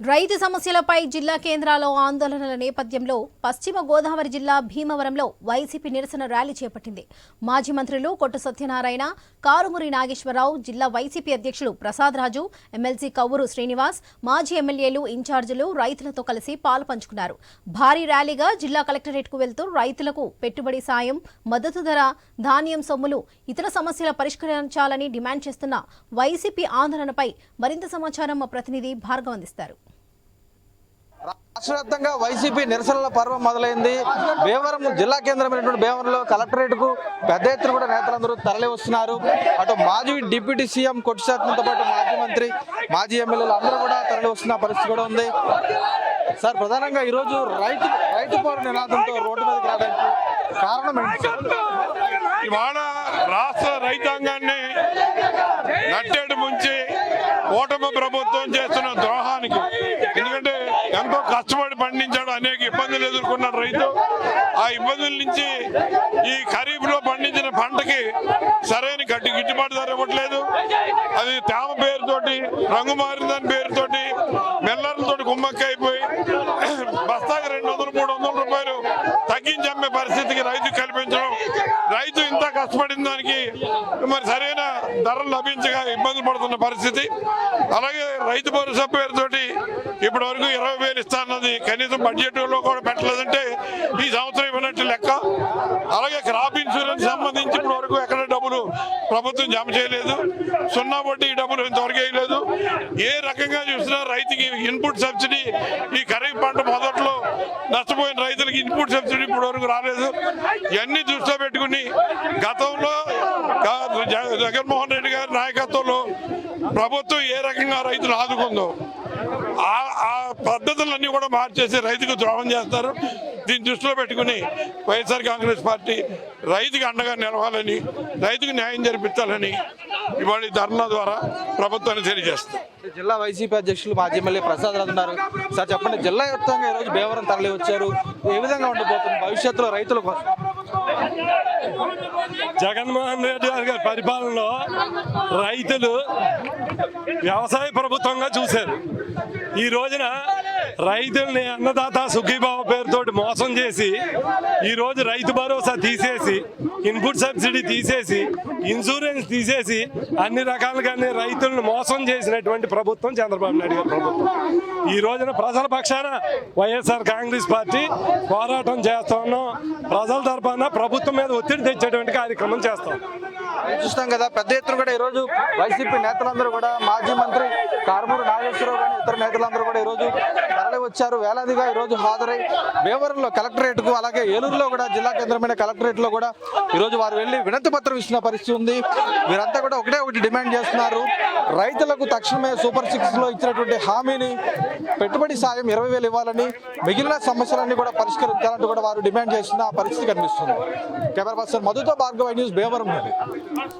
రైతు సమస్యలపై జిల్లా కేంద్రాల్లో ఆందోళనల నేపథ్యంలో పశ్చిమ గోదావరి జిల్లా భీమవరంలో వైసీపీ నిరసన ర్యాలీ చేపట్టింది. మాజీ మంత్రులు కొట్టు సత్యనారాయణ కారుమూరి నాగేశ్వరరావు జిల్లా వైసీపీ అధ్యక్షులు ప్రసాద్ రాజు ఎమ్మెల్సీ కవ్వూరు శ్రీనివాస్ మాజీ ఎమ్మెల్యేలు ఇన్ఛార్జీలు రైతులతో కలిసి పాలు పంచుకున్నారు. భారీ ర్యాలీగా జిల్లా కలెక్టరేట్కు వెళ్తూ రైతులకు పెట్టుబడి సాయం మద్దతు ధర ధాన్యం సొమ్ములు ఇతర సమస్యల పరిష్కరించాలని డిమాండ్ చేస్తున్న వైసీపీ ఆందోళనపై మరింత సమాచారం మా ప్రతినిధి భార్గవ్ అందిస్తారు. రాష్ట్రవ్యాప్తంగా వైసీపీ నిరసనల పర్వం మొదలైంది. భీమవరం జిల్లా కేంద్రమైనటువంటి భీమవరంలో కలెక్టరేట్కు పెద్ద ఎత్తున కూడా నేతలందరూ తరలి వస్తున్నారు అటు మాజీ డిప్యూటీ సీఎం కొట్టిశాఖతో పాటు మాజీ మంత్రి మాజీ ఎమ్మెల్యేలు అందరూ కూడా తరలి వస్తున్న పరిస్థితి కూడా ఉంది. సార్ ప్రధానంగా ఈరోజు రైతు రైతు పౌర నినాదంతో రోడ్డు మీదకి రావడానికి కారణం ఏంటి ఇవాళ రాష్ట్ర రైతాంగాన్ని నట్టేడు ముంచి కూటమి ప్రభుత్వం చేస్తున్న ద్రోహానికి పండించాడు. అనేక ఇబ్బందులు ఎదుర్కొన్నాడు రైతు. ఆ ఇబ్బందుల నుంచి ఈ ఖరీఫ్లో పండించిన పంటకి సరైన గట్టి గిట్టుబాటు ధర ఇవ్వట్లేదు. అది తేమ పేరుతోటి రంగు మారిన దాని పేరుతోటి మెల్లర్లతోటి గుమ్మక్క అయిపోయి బస్తాకి రెండు వందలు మూడు వందల రూపాయలు తగ్గించి అమ్మే పరిస్థితికి రైతు కల్పించడం రైతు కష్టపడిన దానికి మరి సరైన ధరలు లభించగా ఇబ్బంది పడుతున్న పరిస్థితి. అలాగే రైతు భరోసా పేరుతోటి ఇప్పటి వరకు ఇరవై వేలు ఇస్తానన్నది కనీసం బడ్జెట్లో కూడా పెట్టలేదంటే ఈ సంవత్సరం ఇవ్వనట్టు లెక్క. అలాగే క్రాప్ ఇన్సూరెన్స్ సంబంధించి ఇప్పటి వరకు ఎక్కడ ప్రభుత్వం జమ చేయలేదు. సున్నా వడ్డీ డబ్బులు ఇంతవరకు వేయలేదు. ఏ రకంగా చూసినా రైతుకి ఇన్పుట్ సబ్సిడీ ఈ ఖరీఫ్ పంట మొదట్లో నష్టపోయిన రైతులకి ఇన్పుట్ సబ్సిడీ ఇప్పటి వరకు రాలేదు. ఇవన్నీ దృష్టిలో పెట్టుకుని గతంలో జగ- జగన్మోహన్ రెడ్డి గారి నాయకత్వంలో ప్రభుత్వం ఏ రకంగా రైతులు ఆదుకుందో ఆ ఆ పద్ధతులన్నీ కూడా మార్చేసి రైతుకు ద్రోహం చేస్తారు. దీన్ని దృష్టిలో పెట్టుకుని వైఎస్ఆర్ కాంగ్రెస్ పార్టీ రైతుకి అండగా నిలవాలని రైతుకు న్యాయం జరిపించాలని ఇవాళ ధర్నా ద్వారా ప్రభుత్వాన్ని తెలియజేస్తుంది. జిల్లా వైసీపీ అధ్యక్షులు మాజీ ఎమ్మెల్యే ప్రసాద్ రాజు ఉన్నారు. సార్ చెప్పండి జిల్లా వ్యాప్తంగా ఈరోజు భీమవరం తరలి వచ్చారు. ఏ విధంగా ఉండబోతుంది భవిష్యత్తులో రైతుల కోసం. జగన్మోహన్ రెడ్డి గారి గారి పరిపాలనలో రైతులు వ్యవసాయ ప్రభుత్వంగా చూశారు. ఈ రోజున రైతుల్ని అన్నదాత సుఖీబాబు పేరుతోటి మోసం చేసి ఈరోజు రైతు భరోసా తీసేసి ఇన్పుట్ సబ్సిడీ తీసేసి ఇన్సూరెన్స్ తీసేసి అన్ని రకాలుగానే రైతులను మోసం చేసినటువంటి ప్రభుత్వం చంద్రబాబు నాయుడు గారి ప్రభుత్వం. ఈ రోజున ప్రజల పక్షాన వైఎస్ఆర్ కాంగ్రెస్ పార్టీ పోరాటం చేస్తా ప్రజల తరఫున ప్రభుత్వం మీద ఒత్తిడి తెచ్చేటువంటి కార్యక్రమం చేస్తాం చూస్తాం కదా. పెద్ద ఎత్తున కూడా ఈరోజు వైసీపీ నేతలందరూ కూడా మాజీ మంత్రి కారుమూరు నాగేశ్వరరావు కానీ ఇతర నేతలందరూ కూడా ఈరోజు రోజు తరలి వచ్చారు. వేలాదిగా ఈ రోజు హాజరై బేవరంలో కలెక్టరేట్కు అలాగే ఏలూరులో కూడా జిల్లా కేంద్రమైన కలెక్టరేట్లో కూడా ఈరోజు వారు వెళ్ళి వినతి పత్రం ఇచ్చిన పరిస్థితి ఉంది. వీరంతా కూడా ఒకటే ఒకటి డిమాండ్ చేస్తున్నారు. రైతులకు తక్షణమే సూపర్ సిక్స్లో ఇచ్చినటువంటి హామీని పెట్టుబడి సాయం ఇరవై వేలు ఇవ్వాలని మిగిలిన సమస్యలన్నీ కూడా పరిష్కరించాలంటూ కూడా వారు డిమాండ్ చేస్తున్న పరిస్థితి కనిపిస్తుంది. కెమెరా పర్సన్ మధుతో భార్గవ న్యూస్ భీమవరం నుండి.